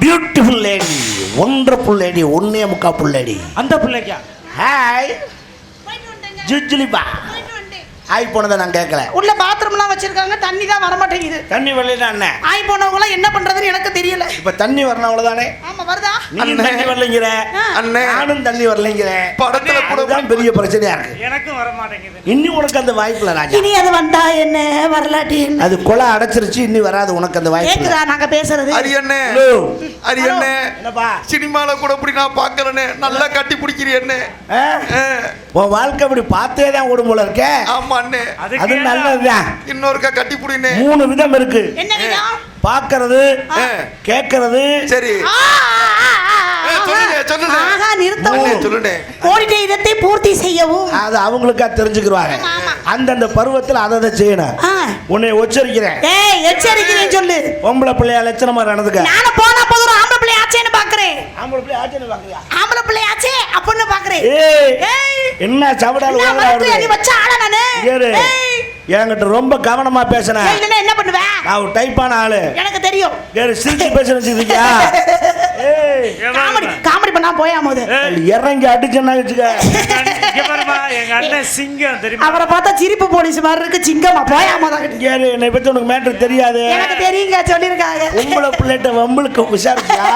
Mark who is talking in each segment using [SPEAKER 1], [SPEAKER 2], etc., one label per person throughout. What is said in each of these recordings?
[SPEAKER 1] Beautiful lady wonderful lady ஒன்னே முக்கா புள்ளேடி
[SPEAKER 2] அந்த பிள்ளைக்கா?
[SPEAKER 1] ஹாய் ஜுஜுலிபா ஹாய் போனதை நான் கேட்கல
[SPEAKER 3] உள்ள பாத்ரூம்லாம் வச்சிருக்காங்க தண்ணி தான் வர மாட்டேங்குது
[SPEAKER 1] தண்ணி வரலாம் அண்ணே
[SPEAKER 3] ஆய் போனவங்களாம் என்ன பண்றதுன்னு எனக்கு தெரியல.
[SPEAKER 1] இப்ப தண்ணி வரணும் அவ்வளவுதானே?
[SPEAKER 3] ஆமா வருதா?
[SPEAKER 1] நீ. தண்ணி வரலைங்கிற?
[SPEAKER 4] அண்ணே.
[SPEAKER 1] நானும் தண்ணி வரலைங்கிற
[SPEAKER 4] படத்துல கூட
[SPEAKER 1] அதுதான் பெரிய பிரச்சனையா இருக்கு.
[SPEAKER 2] எனக்கும் வர மாட்டேங்குது
[SPEAKER 1] இன்னும் உனக்கு அந்த வாய்ப்புல ராஜா.
[SPEAKER 3] இனி அது வந்தா என்ன? வரலாட்டி என்ன?
[SPEAKER 1] அது கொலை அடைச்சிருச்சு இன்னி வராது உனக்கு அந்த வாய்ப்பு
[SPEAKER 3] கேக்குதா நாங்க பேசுறது?
[SPEAKER 4] அரியண்ணே.
[SPEAKER 1] ஹலோ.
[SPEAKER 4] அரியண்ணே.
[SPEAKER 1] என்னப்பா?
[SPEAKER 4] சினிமால கூட இப்படி நான் பாக்கலண்ணே நல்லா கட்டி பிடிக்கிறீண்ணே
[SPEAKER 1] ஆ? உன் வாழ்க்கை இப்படி பார்த்தே தான் ஓடும் போல இருக்க.
[SPEAKER 4] ஆமா. அண்ணே.
[SPEAKER 1] அது நல்லதுதான்
[SPEAKER 4] இன்னொருக்கா கட்டி பிடினே.
[SPEAKER 1] மூணு விதம் இருக்கு.
[SPEAKER 3] என்ன விதம்?
[SPEAKER 1] பார்க்கறது
[SPEAKER 4] ஆ.
[SPEAKER 1] கேட்கறது.
[SPEAKER 4] சரி.
[SPEAKER 3] பூர்த்தி செய்யவும்.
[SPEAKER 1] அது அவங்களுக்கா
[SPEAKER 3] ஆமா.
[SPEAKER 1] அந்தந்த பருவத்தில் அதை செய்யணும். உன்னை உச்சரிக்கிறேன்
[SPEAKER 3] ஏய் எச்சரிக்கிறேன் சொல்லு.
[SPEAKER 1] பொம்பளை பிள்ளையா லட்சணமா நடந்துக்க.
[SPEAKER 3] நானும் போனா போதும் ஆம்பளை பிள்ளை ஆச்சேன்னு பாக்குறேன்.
[SPEAKER 1] ஆம்பளை பிள்ளை ஆச்சரியம் பார்க்கறியா?
[SPEAKER 3] ஆம்பளை பிள்ளை ஆச்சே அப்படின்னு பாக்குறேன்.
[SPEAKER 1] என்ன சவடால்
[SPEAKER 3] நீ வச்ச ஆளா நானு?
[SPEAKER 1] என்கிட்ட ரொம்ப கவனமா பேசின.
[SPEAKER 3] என்ன பண்ணுவ?
[SPEAKER 1] நான் ஒரு டைப்பான ஆளு.
[SPEAKER 3] எனக்கு தெரியும்.
[SPEAKER 1] ஏறு சிரிச்சு பேச வச்சுக்கிறியா ஏய்.
[SPEAKER 3] காமெடி காமெடி பண்ணா போயா போது
[SPEAKER 1] இறங்கி அடிச்சேன்னா வச்சுக்க.
[SPEAKER 2] இங்க பாருமா எங்க அண்ணன் சிங்கம் தெரியுமா?
[SPEAKER 3] அவரை பார்த்தா சிரிப்பு போலீஸ் மாதிரி இருக்கு சிங்கமா போயா
[SPEAKER 1] ஏறு என்னை பத்தி உனக்கு மேட்ரு தெரியாது.
[SPEAKER 3] எனக்கு தெரியுங்க சொல்லிருக்காங்க
[SPEAKER 1] உங்களை பிள்ளைகிட்ட வம்பளுக்கு விசாரிச்சியா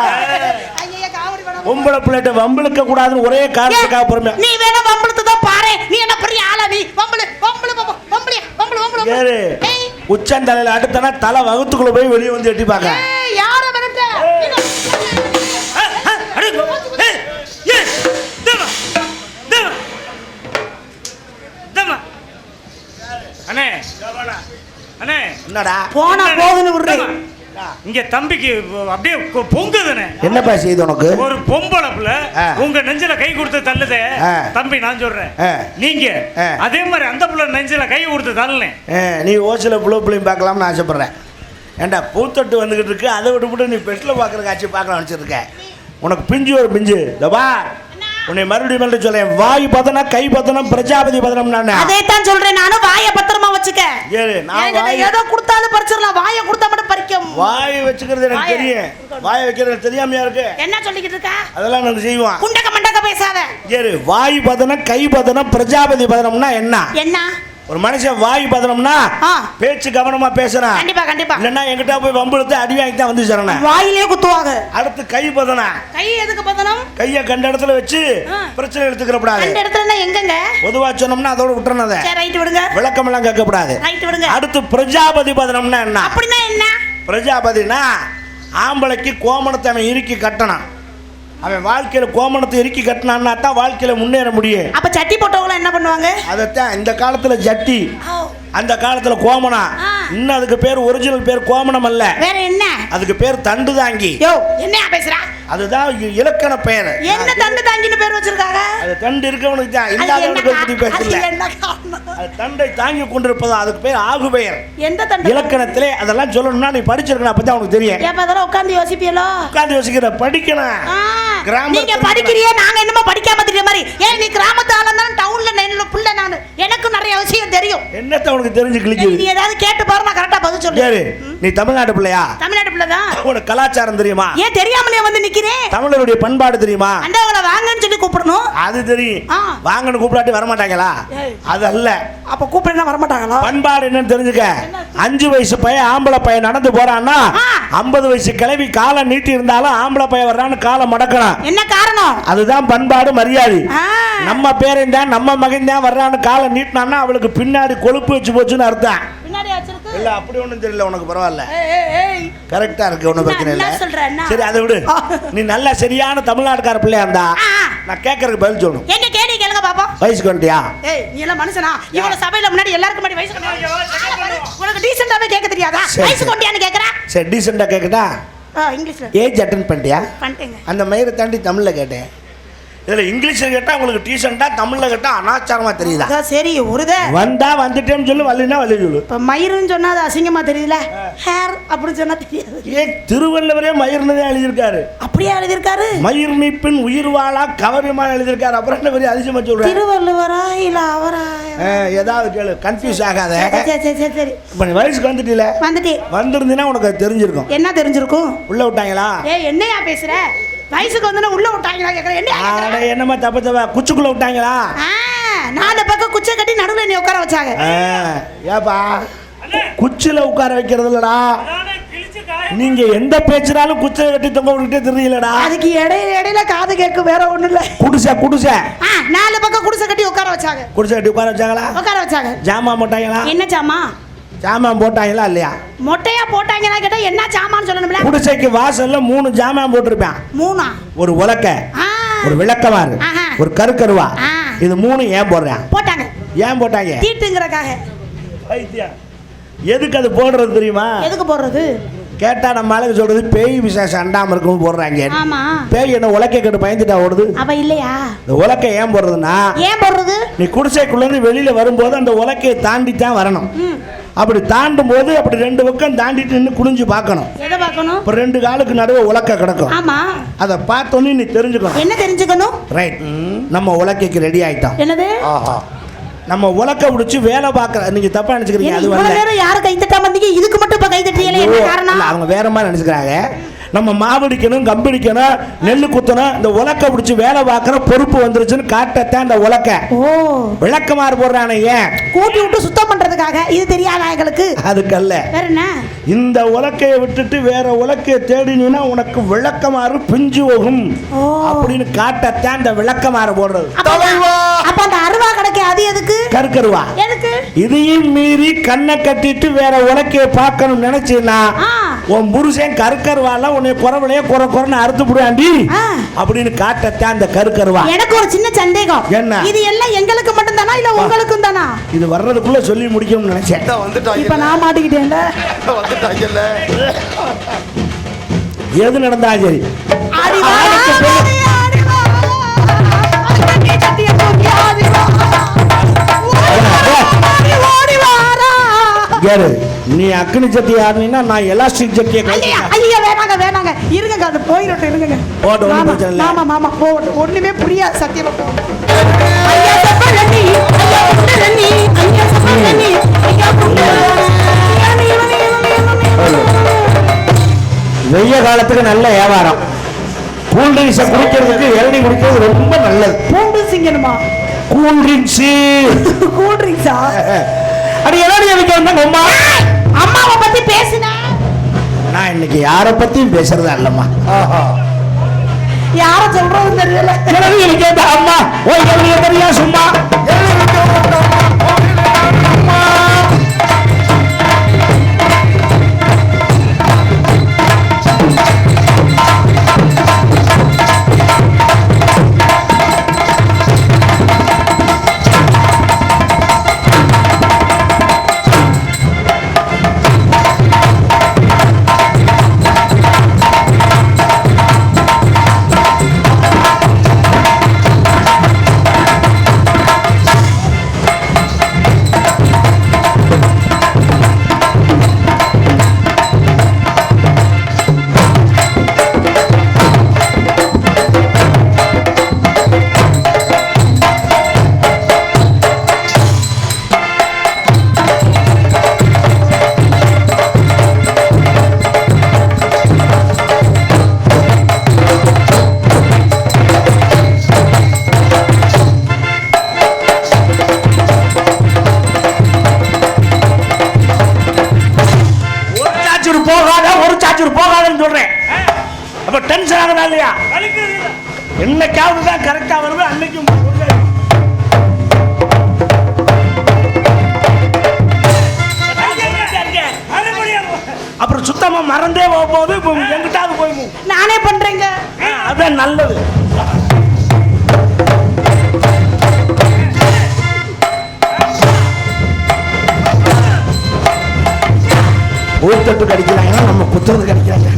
[SPEAKER 1] உங்களை பிள்ளைகிட்ட வம்பளுக்க கூடாதுன்னு ஒரே காரணத்துக்காக பொறுமையா
[SPEAKER 3] நீ வேணா வம்பளுத்து தான் பாரு. நீ என்ன பெரிய ஆளா நீ? வம்பளு வம்பளு வம்பளு வம்பளு வம்பளு
[SPEAKER 1] ஏறு.
[SPEAKER 3] ஏய்.
[SPEAKER 1] உச்சந்தலையில அடுத்தனா தலை வகுத்துக்குள்ள போய் வெளியே வந்து எட்டி பார்க்க.
[SPEAKER 3] ஏய் யார மிரட்ட.
[SPEAKER 2] அண்ணே. அண்ணே.
[SPEAKER 1] என்னடா?
[SPEAKER 3] போனா போகுதுன்னு விடுறேன்.
[SPEAKER 2] இங்க தம்பிக்கு அப்படியே பொங்குதுண்ணே
[SPEAKER 1] என்னப்பா செய்யுது உனக்கு?
[SPEAKER 2] ஒரு பொம்பளை புள்ள. உங்க நெஞ்சில கை கொடுத்து தள்ளுதே. தம்பி நான் சொல்றேன். நீங்க. அதே மாதிரி அந்த புள்ள நெஞ்சில கை கொடுத்து தள்ளேன்.
[SPEAKER 1] நீ ஓசில புள்ள பிள்ளையும் பார்க்கலாம்னு ஆசைப்படுறேன். ஏண்டா பூத்தொட்டு வந்துகிட்டு இருக்கு அதை விட்டு நீ பெட்டில் பார்க்குற காட்சி பார்க்கலாம் வச்சுருக்க உனக்கு பிஞ்சு ஒரு பிஞ்சு. இதப்பா உன்னை மறுபடியும் மறுபடியும் சொல்லேன் வாய் பதனம் கை பதனம் பிரஜாபதி பதனம் நான்.
[SPEAKER 3] அதே தான் சொல்றேன். நானும் வாய பத்திரமா வச்சுக்க.
[SPEAKER 1] ஏறு நான் வாய்
[SPEAKER 3] ஏதோ கொடுத்தாலும் பறிச்சிடலாம். வாய கொடுத்தா மட்டும் பறிக்கும்.
[SPEAKER 1] வாய் வச்சுக்கிறது எனக்கு. தெரியும். வாய் வைக்கிறது தெரியாமையா இருக்கு?
[SPEAKER 3] என்ன சொல்லிக்கிட்டு இருக்க?
[SPEAKER 1] அதெல்லாம் எனக்கு செய்வான்.
[SPEAKER 3] குண்டக்க மண்டக்க பேசாத.
[SPEAKER 1] ஏறு வாய் பதனம் கை பதனம் பிரஜாபதி பதனம்னா என்ன?
[SPEAKER 3] என்ன?
[SPEAKER 1] ஒரு மனுஷன் வாய் பதனம்னா. பேச்சு கவனமா பேசுறான்
[SPEAKER 3] கண்டிப்பா கண்டிப்பா.
[SPEAKER 1] இல்லைன்னா எங்கிட்ட போய் வம்புழுத்து அடி வாங்கி தான் வந்து சரண
[SPEAKER 3] வாயிலே குத்துவாங்க.
[SPEAKER 1] அடுத்து கை பதனா.
[SPEAKER 3] கை எதுக்கு பதனம்?
[SPEAKER 1] கையை கண்ட இடத்துல வச்சு. பிரச்சனை எடுத்துக்கிறப்படாது
[SPEAKER 3] அந்த இடத்துல எங்கங்க?
[SPEAKER 1] பொதுவா சொன்னோம்னா அதோட விட்டுறணும் அதை.
[SPEAKER 3] ரைட் விடுங்க.
[SPEAKER 1] விளக்கமெல்லாம் கேட்கக்கூடாது.
[SPEAKER 3] ரைட் விடுங்க.
[SPEAKER 1] அடுத்து பிரஜாபதி பதனம்னா என்ன?
[SPEAKER 3] அப்படின்னா என்ன?
[SPEAKER 1] பிரஜாபதினா ஆம்பளைக்கு கோமணத்தை அவன் இறுக்கி கட்டணும். அவன் வாழ்க்கையில கோமணத்தை இறுக்கி கட்டினான்னா தான் வாழ்க்கையில முன்னேற முடியும்.
[SPEAKER 3] அப்ப சட்டி போட்டவங்க என்ன பண்ணுவாங்க?
[SPEAKER 1] அதைத்தான் இந்த காலத்துல ஜட்டி அந்த காலத்துல கோமணம்
[SPEAKER 3] ஆ.
[SPEAKER 1] இன்னும் அதுக்கு பேர் ஒரிஜினல் பேர் கோமணம் அல்ல.
[SPEAKER 3] வேற என்ன?
[SPEAKER 1] அதுக்கு பேர் தண்டு தாங்கி
[SPEAKER 3] யோ என்ன பேசுறா?
[SPEAKER 1] அதுதான் இலக்கண பெயர்
[SPEAKER 3] என்ன தண்டு தாங்கின்னு பேர் வச்சிருக்காங்க?
[SPEAKER 1] அது தண்டு இருக்கவனுக்கு தான். இல்லாதவனுக்கு பத்தி பேசல? அது தண்டை தாங்கி கொண்டிருப்பதா அதுக்கு பேர் ஆகு பெயர்.
[SPEAKER 3] எந்த தண்டு?
[SPEAKER 1] இலக்கணத்திலே அதெல்லாம் சொல்லணும்னா நீ படிச்சிருக்கணும் அப்பதான் உனக்கு தெரியும்.
[SPEAKER 3] ஏப்ப அதெல்லாம் உட்காந்து யோசிப்பியலோ?
[SPEAKER 1] உட்காந்து யோசிக்கிற படிக்கணும். கிராமத்துல
[SPEAKER 3] நீங்க படிக்கிறியே நாங்க என்னமோ படிக்காம தெரிய மாதிரி. ஏன் நீ கிராமத்து ஆளா இருந்தாலும் டவுன்ல நெல்ல புள்ள நானு. எனக்கும் நிறைய விஷயம் தெரியும்.
[SPEAKER 1] என்னத்த உனக்கு தெரிஞ்சு
[SPEAKER 3] நீ
[SPEAKER 1] கிழிக்குது
[SPEAKER 3] ஏதாவது கேட்டு பாரு நான் கரெக்டா பதில் சொல்றேன்
[SPEAKER 1] நீ தமிழ்நாட்டு பிள்ளையா?
[SPEAKER 3] தமிழ்நாட்டு பிள்ளை தான்
[SPEAKER 1] உனக்கு கலாச்சாரம் தெரியுமா?
[SPEAKER 3] ஏன் தெரியாமலே வந்து நிக்கிறேன்
[SPEAKER 1] தமிழருடைய பண்பாடு தெரியுமா?
[SPEAKER 3] அண்டவங்களை வாங்கன்னு சொல்லி கூப்பிடணும்.
[SPEAKER 1] அது தெரியும். வாங்கன்னு கூப்பிடாட்டி வரமாட்டாங்களா?
[SPEAKER 3] ஏய்.
[SPEAKER 1] அது அல்ல.
[SPEAKER 3] அப்ப கூப்பிடுனா வரமாட்டாங்களா?
[SPEAKER 1] பண்பாடு என்னன்னு தெரிஞ்சுக்க. அஞ்சு வயசு பையன் ஆம்பளை பையன் நடந்து போறான்னா. ஐம்பது வயசு கிளவி காலை நீட்டி இருந்தாலும் ஆம்பளை பையன் வர்றான்னு காலை மடக்கணும்.
[SPEAKER 3] என்ன காரணம்?
[SPEAKER 1] அதுதான் பண்பாடு மரியாதை. நம்ம பேரன் தான் நம்ம மகன் தான் வர்றான்னு காலை நீட்டினான்னா அவளுக்கு பின்னாடி கொழுப்பு வச்சு போச்சுன்னு அர்த்தம். இல்ல அப்படி ஒண்ணும் தெரியல உனக்கு பரவாயில்ல. கரெக்டா இருக்கு ஒண்ணும் பிரச்சனை இல்ல? சரி அதை விடு. நீ நல்ல சரியான தமிழ்நாட்டுக்கார பிள்ளையா இருந்தா. நான் கேட்கறதுக்கு பதில் சொல்லணும்.
[SPEAKER 3] எங்க கேள்வி கேளுங்க பாப்போம்.
[SPEAKER 1] வயசுக்கு வந்துட்டியா?
[SPEAKER 3] ஏய் நீ எல்லாம் மனுஷனா? இவன சபையில முன்னாடி எல்லாருக்கும் முன்னாடி வயசு கொண்டாடி உனக்கு டீசெண்டாவே கேட்க தெரியாதா? வயசு
[SPEAKER 1] சரி.
[SPEAKER 3] கொண்டியான்னு கேக்குறா?
[SPEAKER 1] சரி டீசெண்டா கேட்கட்டா
[SPEAKER 3] ஆ, இங்கிலீஷ்ல.
[SPEAKER 1] ஏஜ் அட்டன் பண்ணிட்டியா?
[SPEAKER 3] பண்ணிட்டேங்க.
[SPEAKER 1] அந்த மயிரை தாண்டி தமிழ்ல கேட்டேன். இதுல இங்கிலீஷ்ல கேட்டா உங்களுக்கு டீசெண்டா தமிழ்ல கேட்டா அனாச்சாரமா தெரியுதா?
[SPEAKER 3] அதான் சரி ஒருத
[SPEAKER 1] வந்தா வந்துட்டேன்னு சொல்லு வரலைன்னா வரல சொல்லு.
[SPEAKER 3] இப்ப மயிருன்னு சொன்னா அது அசிங்கமா தெரியுதுல ஹேர் அப்படி சொன்னா தெரியாது.
[SPEAKER 1] ஏ திருவள்ளுவரே மயிர்னு தான் எழுதியிருக்காரு?
[SPEAKER 3] அப்படியா எழுதியிருக்காரு?
[SPEAKER 1] மயிர் நீப்பின் உயிர் வாழா கவரிமா எழுதியிருக்காரு. அப்புறம் என்ன பெரிய அதிசயமா சொல்றேன்
[SPEAKER 3] திருவள்ளுவரா இல்ல அவரா?
[SPEAKER 1] ஏதாவது கேளு கன்ஃபியூஸ் ஆகாத.
[SPEAKER 3] சரி சரி சரி சரி
[SPEAKER 1] இப்போ நீ வயசுக்கு வந்துட்டீல?
[SPEAKER 3] வந்துட்டு
[SPEAKER 1] வந்திருந்தீங்கன்னா உனக்கு அது தெரிஞ்சிருக்கும்.
[SPEAKER 3] என்ன தெரிஞ்சிருக்கும்?
[SPEAKER 1] உள்ள விட்டாங்களா?
[SPEAKER 3] ஏ என்னையா பேசுற? வயசுக்கு வந்து உள்ள விட்டாங்களா கேக்குற என்ன
[SPEAKER 1] அட என்னம்மா தப்பு தப்பா? குச்சுக்குள்ள விட்டாங்களா?
[SPEAKER 3] நாலு பக்கம் குச்சை கட்டி நடுவுல நீ உட்கார வச்சாங்க.
[SPEAKER 1] ஏப்பா குச்சில உட்கார வைக்கிறது இல்லடா. நீங்க எந்த பேச்சுனாலும் குச்சில கட்டி தொங்க விட்டுட்டே தெரியலடா.
[SPEAKER 3] அதுக்கு இடையில இடையில காது கேட்கும் வேற ஒண்ணும் இல்ல.
[SPEAKER 1] குடிசை குடிசை.
[SPEAKER 3] நாலு பக்கம் குடிசை கட்டி உட்கார வச்சாங்க.
[SPEAKER 1] குடிசை கட்டி உட்கார வச்சாங்களா?
[SPEAKER 3] உட்கார வச்சாங்க.
[SPEAKER 1] ஜாமான் போட்டாங்களா?
[SPEAKER 3] என்ன சாமா
[SPEAKER 1] ஜாமான் போட்டாங்களா இல்லையா?
[SPEAKER 3] மொட்டையா போட்டாங்கன்னா கேட்டா என்ன சாமான்னு சொல்லணும்ல?
[SPEAKER 1] குடிசைக்கு வாசல்ல மூணு ஜாமான் போட்டிருப்பேன்.
[SPEAKER 3] மூணா?
[SPEAKER 1] ஒரு உலக்க ஒரு விளக்கமாறு. ஒரு கருக்கருவா. இது மூணு ஏன் போடுறேன்?
[SPEAKER 3] போட்டாங்க.
[SPEAKER 1] ஏன் போட்டாங்க?
[SPEAKER 3] தீட்டுங்கிறக்காக.
[SPEAKER 1] எதுக்கு அது போடுறது தெரியுமா?
[SPEAKER 3] எதுக்கு போடுறது?
[SPEAKER 1] கேட்டா நம்ம ஆளுங்க சொல்றது பேய் விசேஷம் அண்டாம இருக்கும் போடுறாங்க. பேய் என்ன உலக்கை கட்டு பயந்துட்டா ஓடுது?
[SPEAKER 3] அவ இல்லையா?
[SPEAKER 1] இந்த உலக்கை ஏன் போடுறதுன்னா
[SPEAKER 3] ஏன் போடுறது?
[SPEAKER 1] நீ குடிசைக்குள்ள இருந்து வெளியில வரும்போது அந்த உலக்கையை தாண்டி தான் வரணும் அப்படி தாண்டும் போது அப்படி ரெண்டு பக்கம் தாண்டிட்டு நின்று குனிஞ்சு பார்க்கணும்.
[SPEAKER 3] எதை பார்க்கணும்?
[SPEAKER 1] இப்போ ரெண்டு காலுக்கு நடுவே உலக்க கிடக்கும்.
[SPEAKER 3] ஆமா.
[SPEAKER 1] அதை பார்த்தோன்னே நீ தெரிஞ்சுக்கணும்.
[SPEAKER 3] என்ன தெரிஞ்சுக்கணும்?
[SPEAKER 1] ரைட் நம்ம உலக்கைக்கு ரெடி ஆயிட்டோம்.
[SPEAKER 3] என்னது?
[SPEAKER 1] நம்ம உலக்க பிடிச்சி வேலை பார்க்குற நீங்க தப்பா நினைச்சுக்கிறீங்க அது
[SPEAKER 3] நேரம் யாரும் கை தட்டாம வந்தீங்க இதுக்கு இப்ப கை தட்டியல
[SPEAKER 1] ஐயோ,
[SPEAKER 3] என்ன காரணம்
[SPEAKER 1] அவங்க வேற மாதிரி நினைச்சுக்கிறாங்க. நம்ம மாவடிக்கணும் கம்பிடிக்கணும் நெல்லு குத்தணும் இந்த உலக்க பிடிச்சி வேலை பார்க்குற பொறுப்பு வந்துருச்சுன்னு காட்டத்தான் இந்த உலக்க.
[SPEAKER 3] ஓ.
[SPEAKER 1] விளக்கமாறு போடுறானே ஏன்?
[SPEAKER 3] கூட்டி விட்டு சுத்தம் பண்றதுக்காக இது தெரியாதா எங்களுக்கு?
[SPEAKER 1] அதுக்கல்ல. இந்த உலக்கையை விட்டுட்டு வேற உலக்கையை தேடினீன்னா உனக்கு விளக்கமாறு பிஞ்சு போகும். அப்படின்னு காட்டத்தான் இந்த விளக்கமாறு போடுறது.
[SPEAKER 3] அப்ப அந்த அருவா கிடைக்க அது எதுக்கு?
[SPEAKER 1] கருக்கருவா.
[SPEAKER 3] எதுக்கு?
[SPEAKER 1] இதையும் மீறி கண்ணை கட்டிட்டு வேற உலக்கையை பார்க்கணும் நினைச்சீன்னா
[SPEAKER 3] ஆ.
[SPEAKER 1] உன் புருஷன் கருக்கருவால உன்னை குறவளையே குறை குறைன்னு அறுத்து விடுவாண்டி. அப்படின்னு காட்டத்தான் அந்த கருக்கருவா.
[SPEAKER 3] எனக்கு ஒரு சின்ன சந்தேகம்.
[SPEAKER 1] என்ன?
[SPEAKER 3] இது எல்லாம் எங்களுக்கு மட்டும் தானா இல்ல உங்களுக்கும் தானா?
[SPEAKER 1] இது வர்றதுக்குள்ள சொல்லி முடிக்கணும்னு நினைச்சேன்.
[SPEAKER 4] இந்தா வந்துட்டாங்கல்ல.
[SPEAKER 3] இப்ப நான் மாட்டிக்கிட்டேன்ல.
[SPEAKER 4] வந்துட்டாங்கல்ல?
[SPEAKER 1] எது நடந்தாலும் சரி. யாரு நீ அக்னி சட்டி ஆடுனீன்னா நான் எலாஸ்டிக் சட்டியை
[SPEAKER 3] வேணாங்க வேணாங்க. இருங்க அது போயிடட்டும் இருங்க
[SPEAKER 1] போகட்டும், ஒண்ணும்
[SPEAKER 3] மாமா,
[SPEAKER 1] பிரச்சனை இல்ல.
[SPEAKER 3] மாமா மாமா போகட்டும் ஒண்ணுமே புரியாது சத்தியமா.
[SPEAKER 1] வெய்ய காலத்துக்கு நல்ல வியாபாரம். கூல் ட்ரிங்க்ஸை குடிக்கிறதுக்கு இளநீ குடிக்கிறது ரொம்ப நல்லது.
[SPEAKER 3] பூண்டு சிங்கணுமா
[SPEAKER 1] கூல் ட்ரிங்க்ஸு.
[SPEAKER 3] கூல் ட்ரிங்க்ஸா?
[SPEAKER 1] அடி இளநீ வைக்க வந்தாங்க அம்மா.
[SPEAKER 3] அம்மாவை பத்தி பேசுனேன்
[SPEAKER 1] நான் இன்னைக்கு யாரை பத்தியும் பேசுறதா இல்லம்மா
[SPEAKER 3] யார சொல்றதுன்னு தெரியல.
[SPEAKER 1] வைக்க அம்மா ஓ இளநீ தெரியா சும்மா? போகாத ஒரு சாச்சூர் போகாதன்னு சொல்றேன். அப்ப டென்ஷன் ஆகுதா இல்லையா. என்னைக்காவது தான் கரெக்டா வருது அன்னைக்கும். அப்புறம் சுத்தமா மறந்தே போக போகுது இப்போ எங்கிட்டாவது போய் மு-
[SPEAKER 3] நானே பண்றேங்க.
[SPEAKER 1] அதான் நல்லது. ஊத்தட்டு கடிக்கிறாங்கன்னா நம்ம குத்துறது கடிக்கிறாங்க.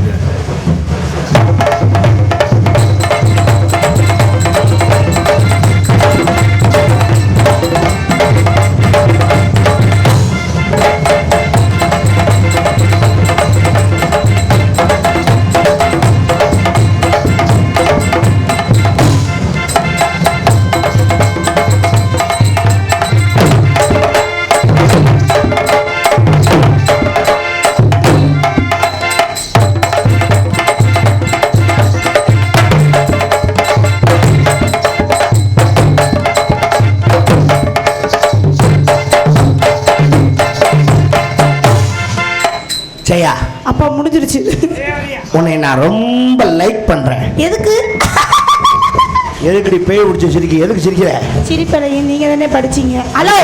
[SPEAKER 1] ஜெயா.
[SPEAKER 3] அப்பா முடிஞ்சிருச்சு.
[SPEAKER 1] உன்னை நான் ரொம்ப லைக் பண்றேன்.
[SPEAKER 3] எதுக்கு?
[SPEAKER 1] எதுக்குடி பேய் பிடிச்சி சிரிக்க? எதுக்கு சிரிக்கிற?
[SPEAKER 3] சிரிப்பலையும் நீங்க தானே படிச்சீங்க. ஹலோ.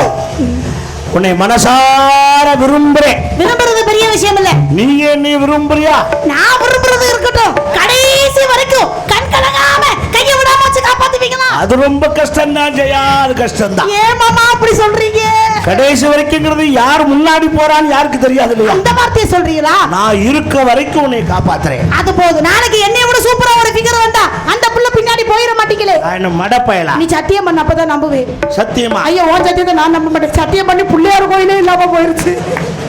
[SPEAKER 1] உன்னை மனசார விரும்புறேன்.
[SPEAKER 3] விரும்புறது பெரிய விஷயம் இல்ல
[SPEAKER 1] நீங்க என்ன விரும்புறியா?
[SPEAKER 3] நான் விரும்புறது இருக்கட்டும் கடைசி வரைக்கும் கண் கலங்காம கையை விடாம வச்சு காப்பாத்துவீங்களா
[SPEAKER 1] அது ரொம்ப கஷ்டம் தான் ஜெயா அது கஷ்டம் தான்
[SPEAKER 3] ஏன் மாமா அப்படி சொல்றீங்க?
[SPEAKER 1] கடைசி வரைக்குங்கிறது யார் முன்னாடி போறான்னு யாருக்கு தெரியாது இல்லையா?
[SPEAKER 3] அந்த வார்த்தையை சொல்றீங்களா?
[SPEAKER 1] நான் இருக்க வரைக்கும் உன்னை காப்பாத்துறேன்.
[SPEAKER 3] அது போதும். நாளைக்கு என்னைய விட சூப்பரா ஒரு ஃபிகர் வந்தா அந்த புள்ள பின்னாடி போயிட மாட்டீங்களே?
[SPEAKER 1] என்ன மடப்பயலா?
[SPEAKER 3] நீ சத்தியம் பண்ண அப்பதான் நம்புவேன்.
[SPEAKER 1] சத்தியமா?
[SPEAKER 3] ஐயோ உன் சத்தியத்தை நான் நம்ப மாட்டேன். சத்தியம் பண்ணி பிள்ளையார் கோயிலே இல்லாம போயிருச்சு.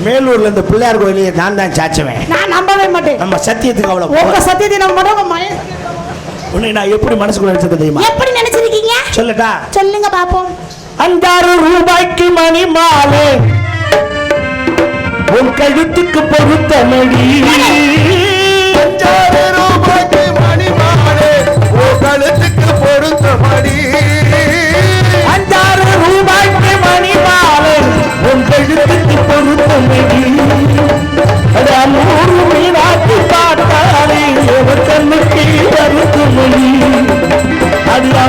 [SPEAKER 1] மேலூர்ல இந்த பிள்ளையார் கோயிலையே நான் தான் சாச்சுவேன்.
[SPEAKER 3] நான் நம்பவே மாட்டேன்.
[SPEAKER 1] நம்ம சத்தியத்துக்கு
[SPEAKER 3] உங்க
[SPEAKER 1] அவ்வளவு
[SPEAKER 3] சத்தியத்தை உங்க மய
[SPEAKER 1] உன்னை நான் எப்படி மனசுக்குள்ள வச்சது தெரியுமா?
[SPEAKER 3] எப்படி நினைச்சிருக்கீங்க
[SPEAKER 1] சொல்லட்டா
[SPEAKER 3] சொல்லுங்க பாப்போம்.
[SPEAKER 1] அஞ்சாறு ரூபாய்க்கு மணி மாலை உன் கழுத்துக்கு பொருத்த மணி.
[SPEAKER 4] அஞ்சாறு ரூபாய்க்கு மணி மாலை ஓ கழுத்துக்கு பொருத்த மணி.
[SPEAKER 1] அஞ்சாறு ரூபாய்க்கு மணி மாலை உன் கழுத்துக்கு பொருத்த மணி. அது நூறு மீனாக்கு பார்த்தாலே எவர் கண்ணுக்கு கருத்து மணி.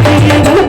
[SPEAKER 1] மீனாக்கு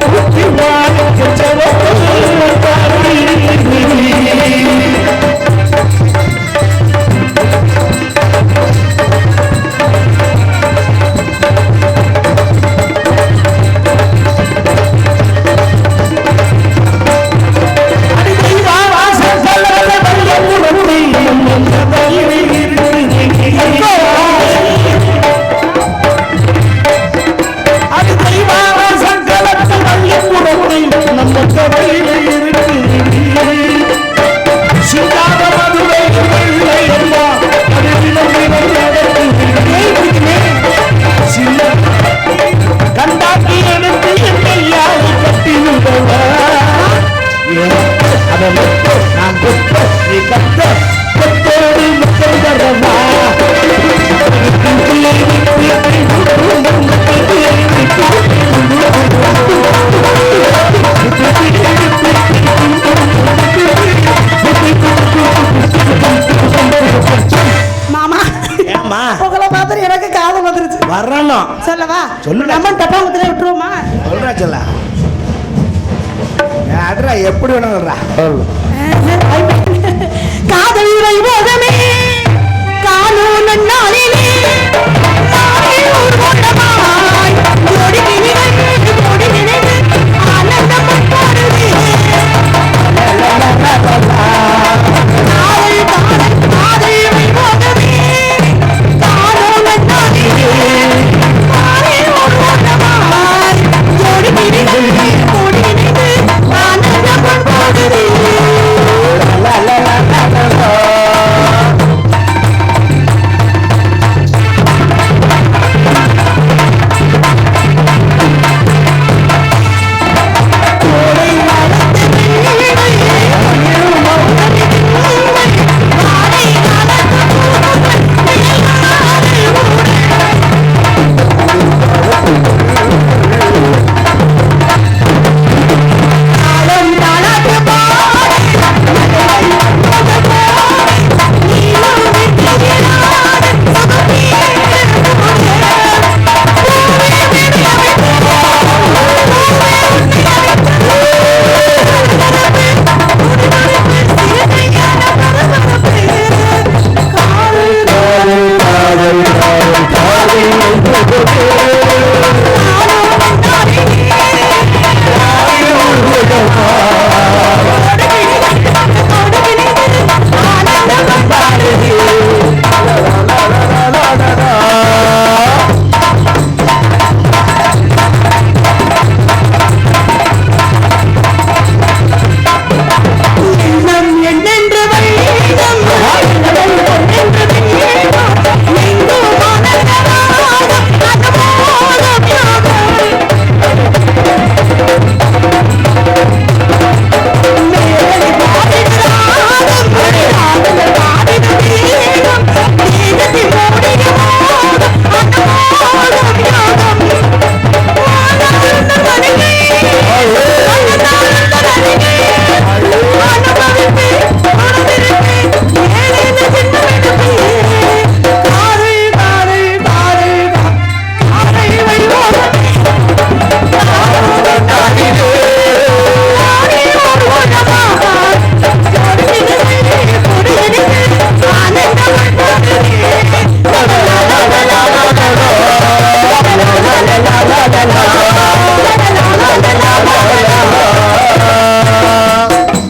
[SPEAKER 3] Él